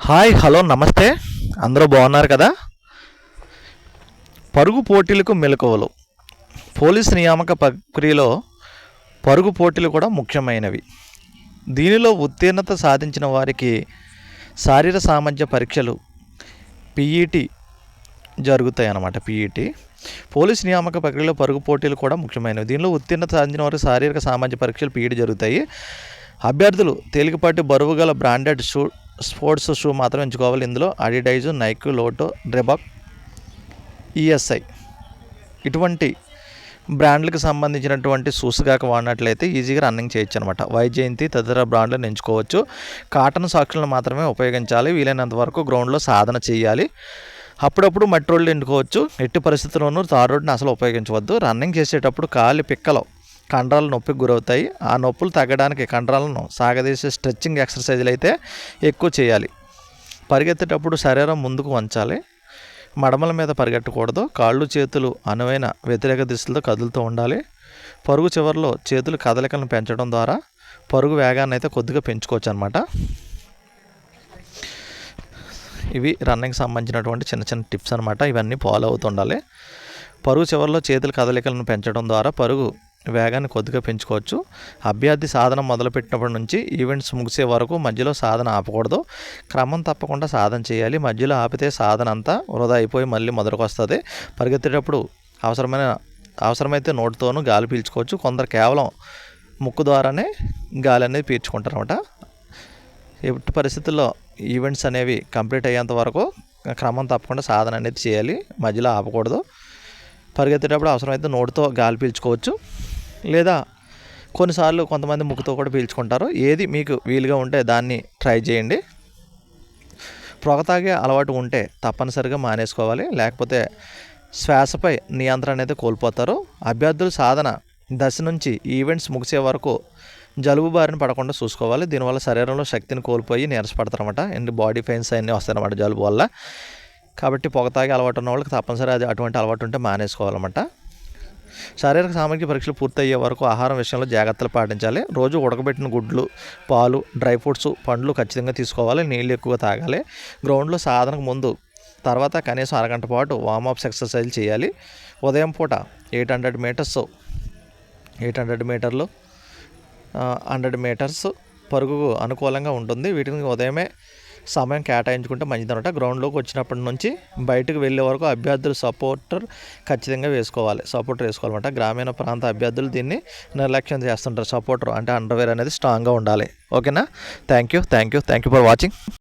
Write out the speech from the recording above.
Hi hello నమస్తే. అందరూ బాగున్నారు కదా? పరుగు పోటీలకు మెలకువలు. పోలీస్ నియామక ప్రక్రియలో పరుగు పోటీలు కూడా ముఖ్యమైనవి. దీనిలో ఉత్తీర్ణత సాధించిన వారికి శారీర సామర్థ్య పరీక్షలు పిఈటి జరుగుతాయి అన్నమాట పిఈటి. పోలీస్ నియామక ప్రక్రియలో పరుగు పోటీలు కూడా ముఖ్యమైనవి. దీనిలో ఉత్తీర్ణత సాధించిన వారికి శారీరక సామాజిక పరీక్షలు పీఈటీ జరుగుతాయి. అభ్యర్థులు తేలికపాటి బరువు గల బ్రాండెడ్ షూ స్పోర్ట్స్ షూ మాత్రం ఎంచుకోవాలి. ఇందులో అడిడైజు నైక్ లోటో డ్రెబాక్ ఈఎస్ఐ ఇటువంటి బ్రాండ్లకు సంబంధించినటువంటి షూస్ కాక వాడినట్లయితే ఈజీగా రన్నింగ్ చేయొచ్చు అనమాట వైజయంతి తదితర బ్రాండ్లను ఎంచుకోవచ్చు. కాటన్ సాక్షులను మాత్రమే ఉపయోగించాలి. వీలైనంత వరకు గ్రౌండ్లో సాధన చేయాలి. అప్పుడప్పుడు మట్టి రోడ్లు ఎండుకోవచ్చు. ఎట్టి పరిస్థితుల్లోనూ తార్ రోడ్ని అసలు ఉపయోగించవద్దు. రన్నింగ్ చేసేటప్పుడు కాలి పిక్కలో కండరాలు నొప్పికి గురవుతాయి. ఆ నొప్పులు తగ్గడానికి కండరాలను సాగదీసే స్ట్రెచ్చింగ్ ఎక్సర్సైజులు అయితే ఎక్కువ చేయాలి. పరిగెత్తేటప్పుడు శరీరం ముందుకు వంచాలి. మడమల మీద పరిగెట్టకూడదు. కాళ్ళు చేతులు అనువైన వ్యతిరేక దిశలతో కదులుతూ ఉండాలి. పరుగు చివరిలో చేతులు కదలికలను పెంచడం ద్వారా పరుగు వేగాన్ని అయితే కొద్దిగా పెంచుకోవచ్చు అనమాట ఇవి రన్నింగ్ సంబంధించినటువంటి చిన్న చిన్న టిప్స్ అనమాట ఇవన్నీ ఫాలో అవుతుండాలి పరుగు చివరిలో చేతుల కదలికలను పెంచడం ద్వారా పరుగు వేగాన్ని కొద్దిగా పెంచుకోవచ్చు. అభ్యర్థి సాధన మొదలుపెట్టినప్పటి నుంచి ఈవెంట్స్ ముగిసే వరకు మధ్యలో సాధన ఆపకూడదు. క్రమం తప్పకుండా సాధన చేయాలి. మధ్యలో ఆపితే సాధన అంతా వృధా అయిపోయి మళ్ళీ మొదలకొస్తుంది. పరిగెత్తేటప్పుడు అవసరమైన అవసరమైతే నోటితోనూ గాలి పీల్చుకోవచ్చు. కొందరు కేవలం ముక్కు ద్వారానే గాలి అనేది పీల్చుకుంటారు అనమాట ఎట్టి పరిస్థితుల్లో ఈవెంట్స్ అనేవి కంప్లీట్ అయ్యేంత వరకు క్రమం తప్పకుండా సాధన అనేది చేయాలి. మధ్యలో ఆపకూడదు. పరిగెత్తేటప్పుడు అవసరమైతే నోటితో గాలి పీల్చుకోవచ్చు. లేదా కొన్నిసార్లు కొంతమంది ముక్కుతో కూడా పీల్చుకుంటారు. ఏది మీకు వీలుగా ఉంటే దాన్ని ట్రై చేయండి. పొగ తాగే అలవాటు ఉంటే తప్పనిసరిగా మానేసుకోవాలి. లేకపోతే శ్వాసపై నియంత్రణ అనేది కోల్పోతారు. అభ్యర్థుల సాధన దశ నుంచి ఈవెంట్స్ ముగిసే వరకు జలుబు బారిన పడకుండా చూసుకోవాలి. దీనివల్ల శరీరంలో శక్తిని కోల్పోయి నీరసపడతారనమాట అండ్ బాడీ పెయిన్స్ అన్నీ వస్తాయన్నమాట జలుబు వల్ల. కాబట్టి పొగ తాగే అలవాటు ఉన్న వాళ్ళకి తప్పనిసరి అది అటువంటి అలవాటు ఉంటే మానేసుకోవాలన్నమాట. శారీరక సామగ్రి పరీక్షలు పూర్తయ్యే వరకు ఆహారం విషయంలో జాగ్రత్తలు పాటించాలి. రోజు ఉడకబెట్టిన గుడ్లు పాలు డ్రై ఫ్రూట్స్ పండ్లు ఖచ్చితంగా తీసుకోవాలి. నీళ్ళు ఎక్కువగా తాగాలి. గ్రౌండ్లో సాధనకు ముందు తర్వాత కనీసం అరగంట పాటు వార్మప్స్ ఎక్సర్సైజ్ చేయాలి. ఉదయం పూట eight hundred meters eight hundred మీటర్లు హండ్రెడ్ మీటర్స్ పరుగుకు అనుకూలంగా ఉంటుంది. వీటిని ఉదయమే సమయం కేటాయించుకుంటే మంచిదన్నమాట గ్రౌండ్లోకి వచ్చినప్పటి నుంచి బయటకు వెళ్ళే వరకు అభ్యర్థులు సపోర్టర్ ఖచ్చితంగా వేసుకోవాలి. సపోర్టర్ వేసుకోవాలన్నమాట. గ్రామీణ ప్రాంత అభ్యర్థులు దీన్ని నిర్లక్ష్యం చేస్తుంటారు. సపోర్టర్ అంటే అండర్వేర్ అనేది స్ట్రాంగ్గా ఉండాలి. ఓకేనా? Thank you thank you thank you for watching